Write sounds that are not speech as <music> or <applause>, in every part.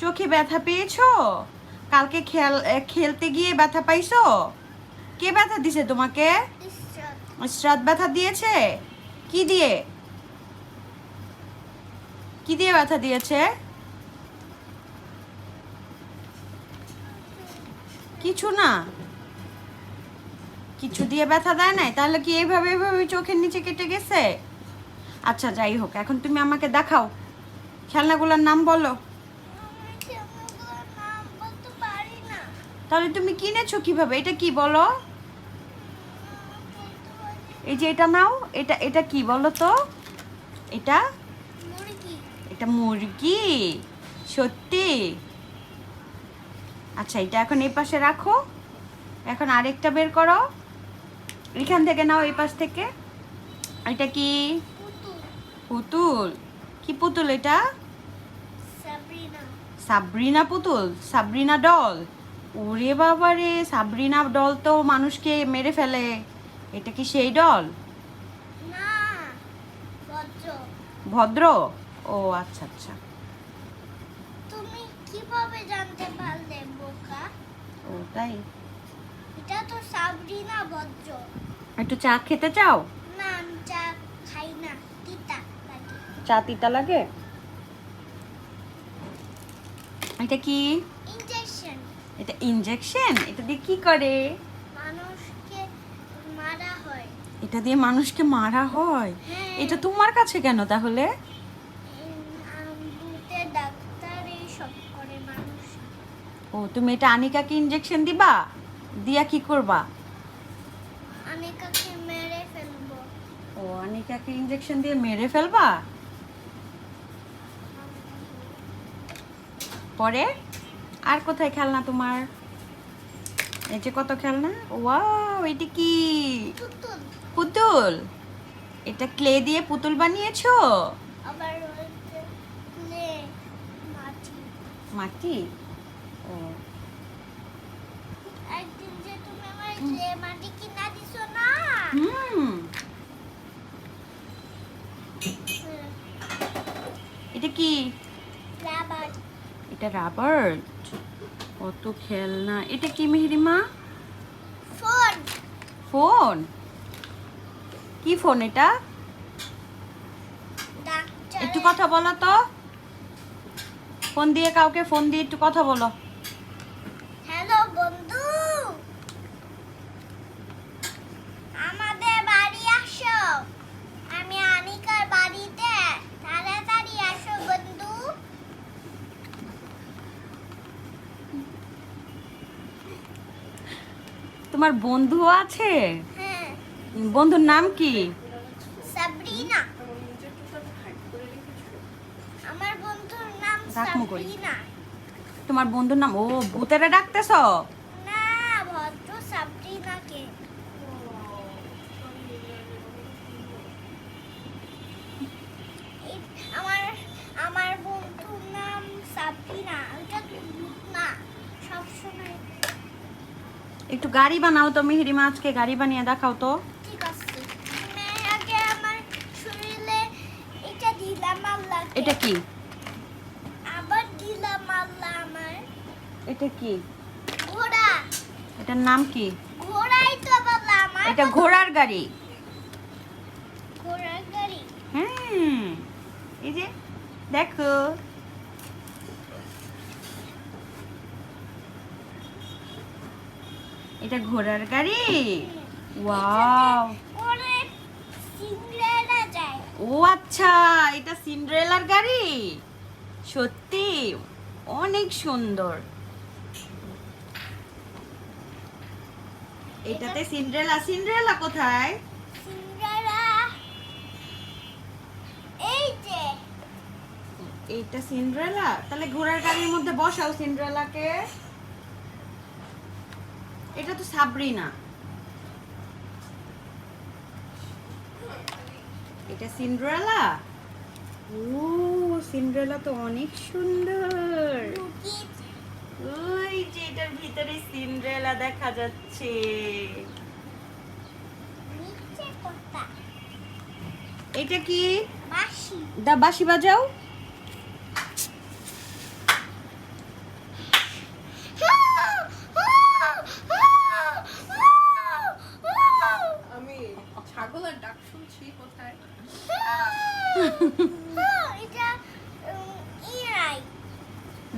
চোখে ব্যথা পেয়েছ? কালকে খেল খেলতে গিয়ে ব্যথা পাইছো? কে ব্যথা দিছে তোমাকে? শ্রাদ ব্যথা দিয়েছে? কি দিয়ে? কি দিয়ে ব্যথা দিয়েছে? কিছু না। কিছু দিয়ে ব্যথা দেয় নাই? তাহলে কি এইভাবে এইভাবে চোখের নিচে কেটে গেছে? আচ্ছা যাই হোক, এখন তুমি আমাকে দেখাও। খেলনাগুলোর নাম বলো। তাহলে তুমি কিনেছো কীভাবে? এটা কি বলো? এই যে এটা নাও এটা এটা কি বলো তো? এটা? এটা মুরগি? সত্যি? আচ্ছা এটা এখন এই পাশে রাখো। এখন আরেকটা বের করো। এখান থেকে নাও এই পাশ থেকে। এটা কি? পুতুল। কি পুতুল এটা? সাবরিনা। সাবরিনা পুতুল সাবরিনা ডল। ওরে বাবা রে সাবরিনা ডল তো মানুষকে মেরে ফেলে। এটা কি সেই ডল? না ভদ্র। ও আচ্ছা আচ্ছা। তুমি কীভাবে জানতে পারলে বোকা? ও তাই এটা তো সাবরিনা বজ্র একটু চা খেতে চাও? না আমি চা খাই না। তিতা লাগে। চা তিতা লাগে? এটা কি? এটা ইনজেকশন এটা দিয়ে কি করে? মানুষকে মারা হয়। এটা দিয়ে মানুষকে মারা হয়? হ্যাঁ। এটা তোমার কাছে কেন তাহলে? ও তুমি এটা আনিকাকে ইনজেকশন দিবা? দিয়া কি করবা? অনেকাকে মেরে ফেলব। ও আনিকাকে ইনজেকশন দিয়ে মেরে ফেলবা? পরে? আর কোথায় খেলনা তোমার? এই যে কত খেলনা? ওয়াও এটা কি? পুতুল। পুতুল। এটা ক্লে দিয়ে পুতুল বানিয়েছো? আবার হচ্ছে ক্লে মাটি। মাটি? ও। একদিন যে তুমি আমার ক্লে মাটি কিনা দিছো না? হুম। এটা কি? রাবার। এটা রাবার? কত খেলনা। এটা কি মেহরিমা ফোন। ফোন? কি ফোন এটা? একটু কথা বলো তো। ফোন দিয়ে কাউকে ফোন দিয়ে একটু কথা বলো। তোমার বন্ধু আছে? হ্যাঁ। বন্ধুর নাম কি? সাবরিনা। আমার বন্ধুর নাম সাবরিনা। তোমার বন্ধুর নাম ও ভূতেরা ডাকতেছ? না ভদ্র সাবরিনাকে। একটু গাড়ি বানাও তো মেহরিমা আজকে গাড়ি বানিয়ে দেখাও তো। এটা কি? আবার দিলাম আল্লাহ আমার। এটা কি? ঘোড়া। এটার নাম কি? ঘোড়াই তো বললাম আমার। এটা ঘোড়ার গাড়ি। ঘোড়ার গাড়ি। হ্যাঁ এই যে দেখো। এটা ঘোড়ার গাড়ি? ওয়াও। ও আচ্ছা এটা সিন্ড্রেলার গাড়ি? সত্যি? অনেক সুন্দর। এটাতে সিন্ড্রেলা সিন্ড্রেলা কোথায়? এইটা সিন্ড্রেলা? তাহলে ঘোড়ার গাড়ির মধ্যে বসাও সিন্ড্রেলাকে। এটা তো সাবরিনা। এটা সিন্ড্রেলা? ও সিন্ড্রেলা তো অনেক সুন্দর। ওই যে এটার ভিতরে সিন্ড্রেলা দেখা যাচ্ছে। এটা কি? বাসি দা বাঁশি বাজাও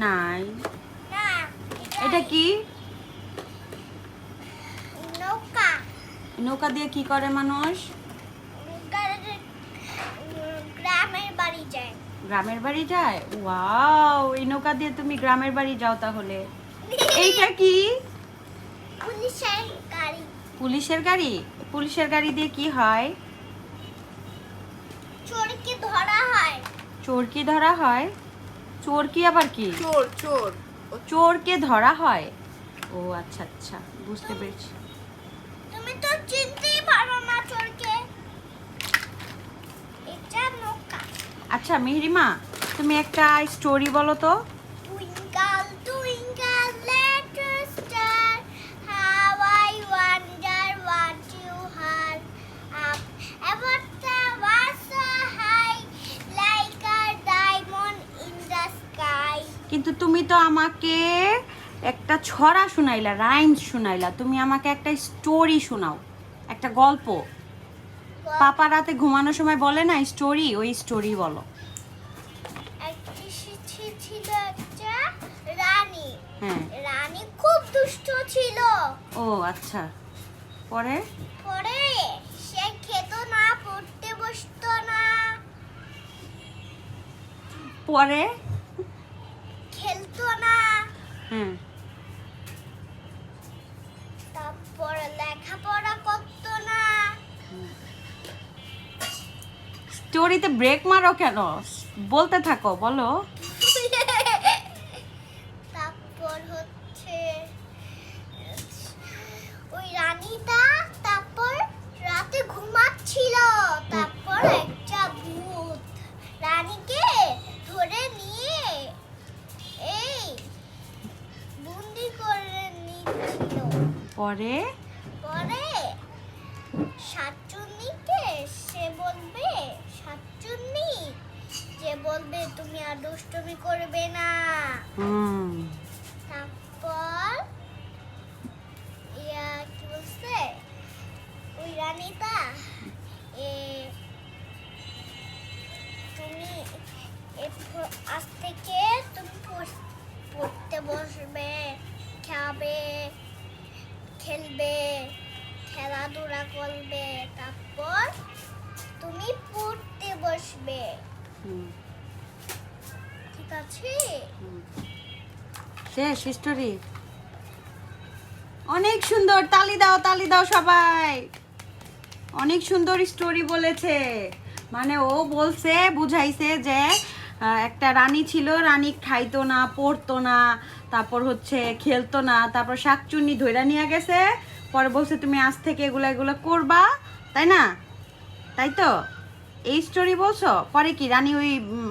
নাই না এটা কি নৌকা নৌকা দিয়ে কি করে মানুষ? গ্রামের বাড়ি যায়। গ্রামের বাড়ি যায়? ওয়াও এই নৌকা দিয়ে তুমি গ্রামের বাড়ি যাও তাহলে। এইটা কি? পুলিশের গাড়ি। পুলিশের গাড়ি? পুলিশের গাড়ি দিয়ে কি হয়? চোরকে ধরা হয়। চোর কি ধরা হয়? চোর কি আবার কি? চোর চোর। চোরকে ধরা হয়? ও আচ্ছা আচ্ছা বুঝতে পেরেছি। তো চিনতেই পারো না চোরকে। এটা নৌকা। আচ্ছা মেহরিমা তুমি একটা স্টোরি বলো তো। কিন্তু তুমি তো আমাকে একটা ছড়া শুনাইলা রাইমস শোনাইলা তুমি আমাকে একটা স্টোরি শোনাও একটা গল্প। পাপা রাতে ঘুমানোর সময় বলে না স্টোরি ওই স্টোরি বলো। রানী। হ্যাঁ। রানী খুব দুষ্ট ছিল। ও আচ্ছা। পরে? পরে সে খেত না পড়তে বসতো না। পরে? খেলতো না। হ্যাঁ। স্টোরিতে ব্রেক মারো কেন? বলতে থাকো বলো। তারপর হচ্ছে ওই রানীটা তারপর রাতে ঘুমাচ্ছিল। তারপর একটা ভূত রানীকে ধরে নিয়ে এই বন্দি করে নিচ্ছিল। পরে? পরে যে বলবে তুমি আর দুষ্টমি করবে না। তারপর ইয়া কি বলছে? ওই রানীটা এ তুমি আজ থেকে তুমি পড়- পড়তে বসবে খাবে খেলবে খেলাধুলা করবে। তারপর তুমি পড়তে বসবে। ঠিক আছে। শেষ অনেক সুন্দর, তালি দাও তালি দাও সবাই। অনেক সুন্দর স্টোরি বলেছে। মানে ও বলছে, বুঝাইছে যে একটা রানী ছিল, রানী খাইতো না, পড়তো না, তারপর হচ্ছে খেলতো না, তারপর শাকচুন্নি ধইরা নিয়ে গেছে। পরে বলছে, তুমি আজ থেকে এগুলো এগুলো করবা। তাই না? তাই তো? এই স্টোরি বলছো? পরে কি রানী ওই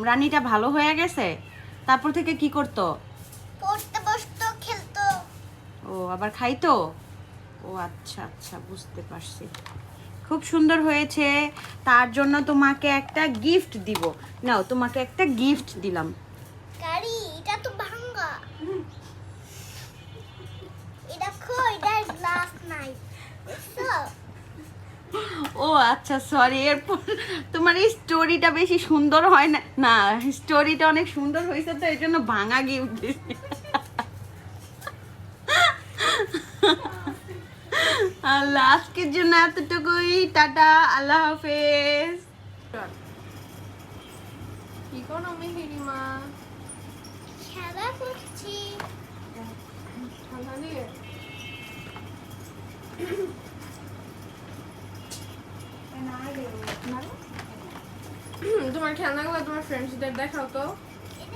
রানীটা ভালো হয়ে গেছে? তারপর থেকে কি করতো? পড়তে বসতো খেলতো। ও আবার খাইতো? ও আচ্ছা আচ্ছা বুঝতে পারছি। খুব সুন্দর হয়েছে। তার জন্য তোমাকে একটা গিফট দিব। নাও তোমাকে একটা গিফট দিলাম। গাড়ি এটা তো ভাঙ্গা। এটা খো এটা গ্লাস নাই বুঝছ? ও আচ্ছা সরি এরপর তোমার এই স্টোরিটা বেশি সুন্দর হয় না না স্টোরিটা অনেক সুন্দর হয়েছে তো এই জন্য ভাঙা গিফট দিছি। আল্লাহ আজকের জন্য এতটুকুই টাটা আল্লাহ হাফেজ। কি করো খেলা করছি। ঠান্ডা দিয়ে <coughs> তোমার খেলনাগুলো তোমার ফ্রেন্ডসদের দেখাও তো।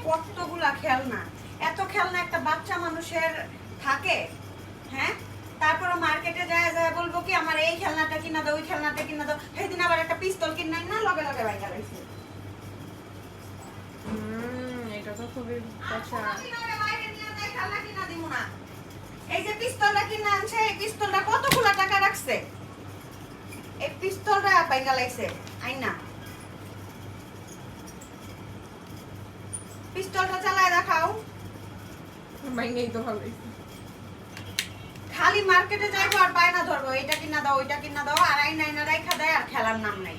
কতগুলা খেলনা? এত খেলনা একটা বাচ্চা মানুষের থাকে হ্যাঁ? তারপরে মার্কেটে যায় যায় বলব কি আমার এই খেলনাটা কিনা দাও ওই খেলনাটা কিনা দাও। সেদিন আবার একটা পিস্তল কিনাই না লগে লগে বাইকা রয়েছে হুম এটা তো খুবই পচা এই যে পিস্তলটা কিনে আনছে এই পিস্তলটা কতগুলা টাকা রাখছে? এই পিস্তলটা বাইঙ্গা লাগছে আইনা। পিস্তলটা চালায় দেখাও ভাঙ্গেই তো ভালো খালি মার্কেটে যাইবো আর বায়না ধরবো এটা কিনা দাও ওইটা কিনা দাও আর আইনা আইনা রাইখা দেয় আর খেলার নাম নাই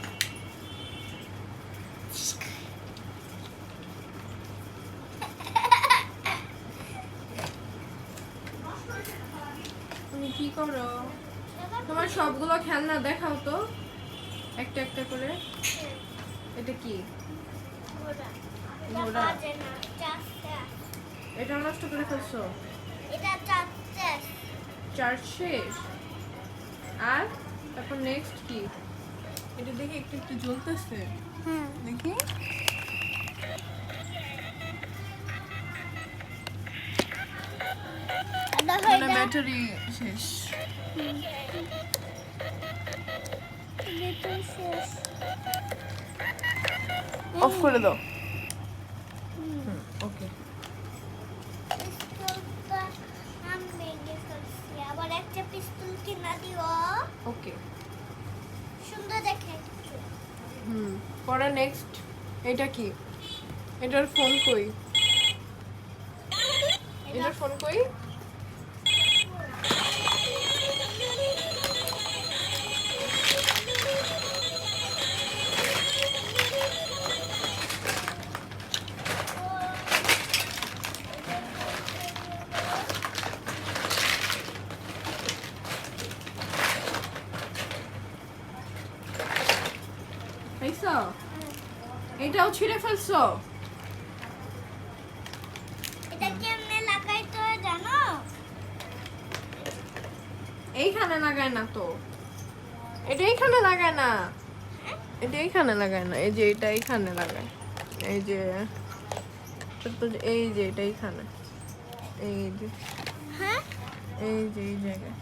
কি করো তোমার সবগুলো খেলনা দেখাও তো। একটা একটা করে। এটা কি? এটা নষ্ট করে ফেলছো? চার্জ শেষ আর তারপর নেক্সট কি? এটা দেখে একটু একটু জ্বলতেছে। হুম। দেখি। মানে হয়ে ব্যাটারি শেষ। অফ করে দাও। ওকে আবার একটা পিস্তল কিনা দিও ওকে সুন্দর দেখে হুম পরে নেক্সট এটা কি? এটার ফোন কই? এটার ফোন কই? ছিঁড়ে ফেলছো? এটা কেমনে লাগাইতে হয় জানো? এইখানে লাগায় না তো। এটা এইখানে লাগায় না। এটা এইখানে লাগায় না। এই যে এটা এইখানে লাগায়। এই যে এই যে এটা এইখানে। এই যে হ্যাঁ? এই যে এই জায়গায়।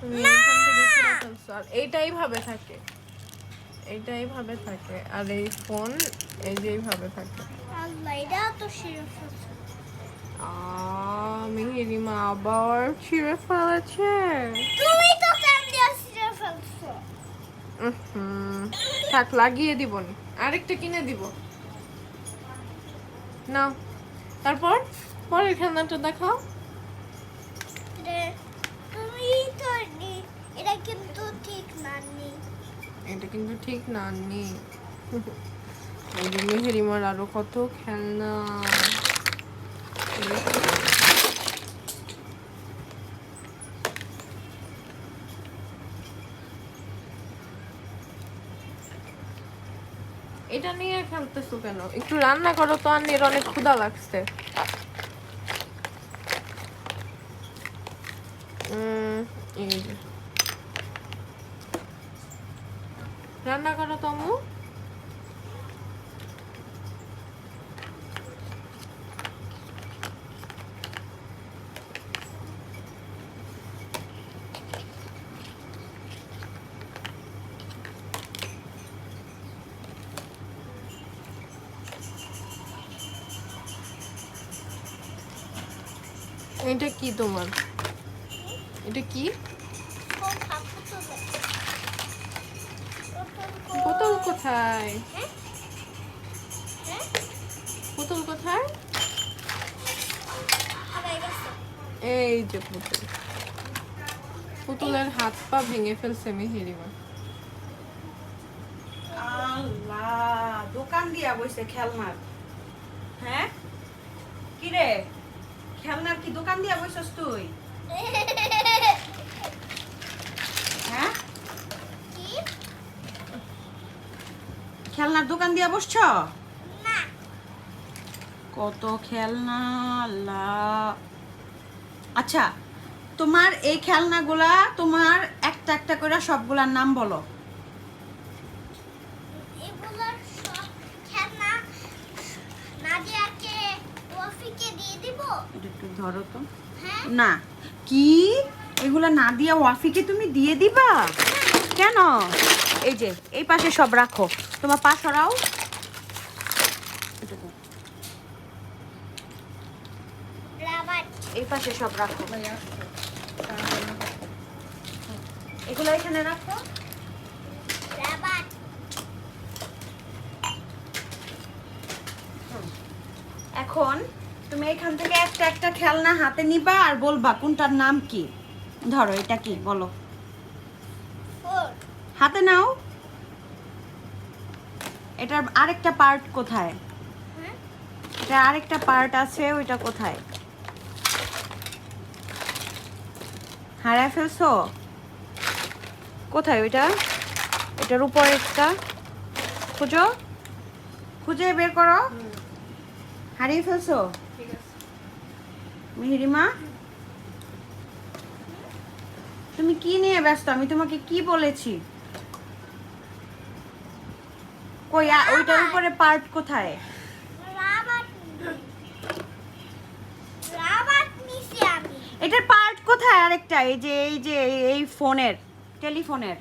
তুমি এইখান থেকে। ছিঁড়ে ফেলছো আর এইটাই ভাবে থাকে। আর এই ফোন এই যে এইভাবে থাকে। এটা তো আবার ছিঁড়ে ফেলেছে। তুমি তো ফেলছো? থাক লাগিয়ে দিব আরেকটা কিনে দিব। না তারপর পরের খেলনাটা দেখাও। এটা কিন্তু ঠিক না, নি। এই যে মেহেরিমার আরও কত খেলনা। এটা নিয়ে খেলতেছো কেন? একটু রান্না করো তো আন্নির অনেক ক্ষুধা লাগছে। এই রান্না করো এটা কি তোমার? এটা কি ও ঠাকুর তো দেখো। বোতল কো- বোতল কোথায়? হ্যাঁ? হ্যাঁ? কোথায়? এই যে পুতুল। পুতুলের হাত পা ভেঙে ফেলছে মেহেরিমা। আল্লাহ দোকান দিয়া বইছে খেলনার। হ্যাঁ? কি রে খেলনার কি দোকান দিয়া বইছস তুই <laughs> হ্যাঁ কি? খেলনার দোকান দিয়া বসছ? কত খেলনা আচ্ছা তোমার এই খেলনাগুলা তোমার একটা একটা করে সবগুলার নাম বলো। ধরো তো। হ্যাঁ? না কি? এগুলা না দিয়া ওয়াফিকে তুমি দিয়ে দিবা? কেন? এই যে এই পাশে সব রাখো। তোমার পা সরাও। এই পাশে সব রাখো। এগুলো এখানে রাখো। এখন তুমি এখান থেকে একটা একটা খেলনা হাতে নিবা আর বলবা কোনটার নাম কি? ধরো এটা কি? বলো। হাতে নাও। এটার আরেকটা পার্ট কোথায়? হ্যাঁ? এটা আরেকটা পার্ট আছে ওইটা কোথায়? হারায় ফেলছো? কোথায় ওইটা? এটার উপর একটা। খুঁজো। খুঁজে বের করো। হারিয়ে ফেলছো? মিহিরিমা? তুমি কি নিয়ে ব্যস্ত? আমি তোমাকে কি বলেছি? কই ওইটার উপরে পার্ট কোথায়? এটার পার্ট কোথায় আরেকটা? এই যে এই যে এই- ফোনের টেলিফোনের।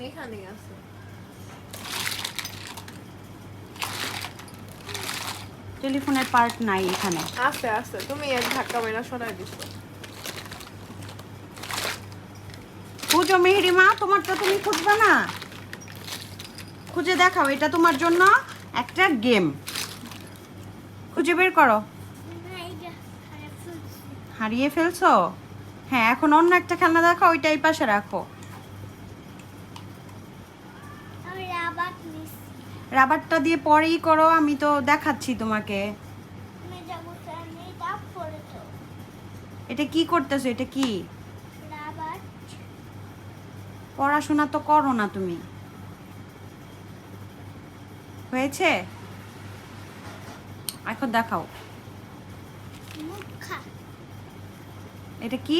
এখানে আছে টেলিফোনের পার্ট নাই এখানে। আছে আছে। তুমি এক ধাক্কা মেরা সরাই দিছো। খুঁজো মেহেরিমা তোমার তো তুমি খুঁজবে না? খুঁজে দেখাও এটা তোমার জন্য একটা গেম। খুঁজে বের করো। হারিয়ে ফেলছো? হ্যাঁ এখন অন্য একটা খেলনা দেখাও ওইটা এই পাশে রাখো। রাবারটা দিয়ে পরেই করো আমি তো দেখাচ্ছি তোমাকে। এটা কি করতেছো? এটা কি? পড়াশোনা তো করো না তুমি। হয়েছে? এখন দেখাও। এটা কি?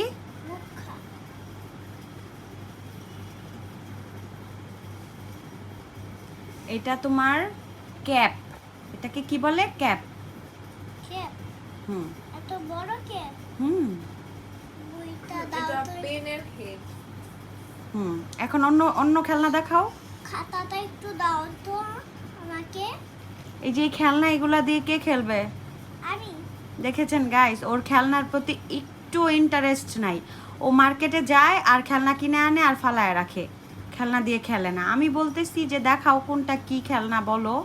এটা তোমার ক্যাপ। এটাকে কি বলে? ক্যাপ। ক্যাপ। হুম। এত বড় ক্যাপ। হুম। এটা পেনের হেড হুম। এখন অন্য অন্য খেলনা দেখাও। খাতাটা একটু দাও তো। আমাকে এই যে খেলনা এগুলা দিয়ে কে খেলবে? আমি। দেখেছেন গাইস ওর খেলনার প্রতি একটু ইন্টারেস্ট নাই। ও মার্কেটে যায় আর খেলনা কিনে আনে আর ফালায় রাখে। খেলনা দিয়ে খেলে না। আমি বলতেছি যে দেখাও কোনটা কি খেলনা বলো।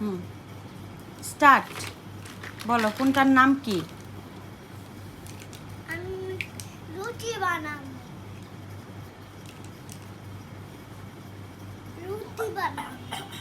হুম। স্টার্ট বলো কোনটার নাম কি? আমি রুটি বানাবো। রুটি বানাবো